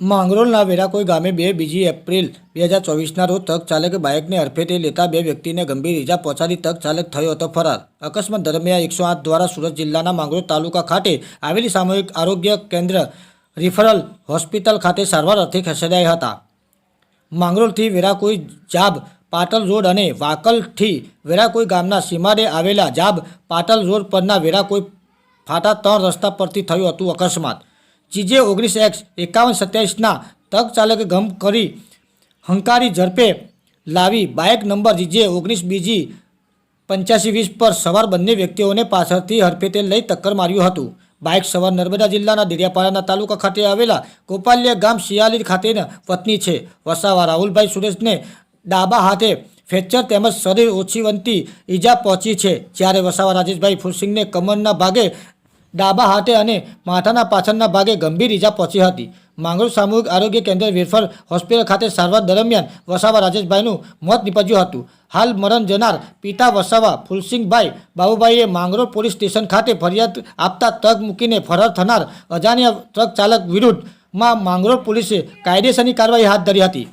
માંગરોળના વેરાકોઈ ગામે બે બીજી એપ્રિલ બે હજાર ચોવીસના રોજ ટ્રક ચાલકે બાઇકને અડફેટે લેતા બે વ્યક્તિને ગંભીર ઇજા પહોંચાડી ટ્રક ચાલક થયો હતો ફરાર. અકસ્માત દરમિયાન એકસો આઠ દ્વારા સુરત જિલ્લાના માંગરોળ તાલુકા ખાતે આવેલી સામૂહિક આરોગ્ય કેન્દ્ર રિફરલ હોસ્પિટલ ખાતે સારવાર અર્થે ખસેડાયા હતા. માંગરોળથી વેરાકોઈ જાબ પાટલ રોડ અને વાકલથી વેરાકોઈ ગામના સીમાડે આવેલા જાબ પાટલ રોડ પરના વેરાકોઈ ફાટા ત્રણ રસ્તા પરથી થયું હતું અકસ્માત. જીજે ઓગણીસ એક્સ એકાવન સત્યાવીસના ટ્રક ચાલકે ગમ કરી હંકારી ઝડપે લાવી બાઇક નંબર જીજે ઓગણીસ બીજી પંચ્યાસી વીસ પર સવાર બંને વ્યક્તિઓને પાછળથી હરફેતે લઈ ટક્કર માર્યું હતું. બાઇક સવાર નર્મદા જિલ્લાના દેડિયાપાડાના તાલુકા ખાતે આવેલા ગોપાલ્ય ગામ શિયાલી ખાતેના પત્ની છે. વસાવા રાહુલભાઈ સુરેશને ડાબા હાથે ફ્રેક્ચર તેમજ શરીર ઓછીવંતી ઈજા પહોંચી છે. જ્યારે વસાવા રાજેશભાઈ ફુલસિંહને કમરના ભાગે ડાબા હાથે અને માથાના પાછળના ભાગે ગંભીર ઈજા પહોંચી હતી. માંગરોળ સામૂહિક આરોગ્ય કેન્દ્ર વેરફર હોસ્પિટલ ખાતે સારવાર દરમિયાન વસાવા રાજેશભાઈનું મોત નીપજ્યું હતું. હાલ મરણ જનાર પિતા વસાવા ફુલસિંહભાઈ બાબુભાઈએ માંગરોળ પોલીસ સ્ટેશન ખાતે ફરિયાદ આપતા ટ્રક મૂકીને ફરાર થનાર અજાણ્યા ટ્રક ચાલક વિરુદ્ધમાં માંગરોળ પોલીસે કાયદેસરની કાર્યવાહી હાથ ધરી હતી.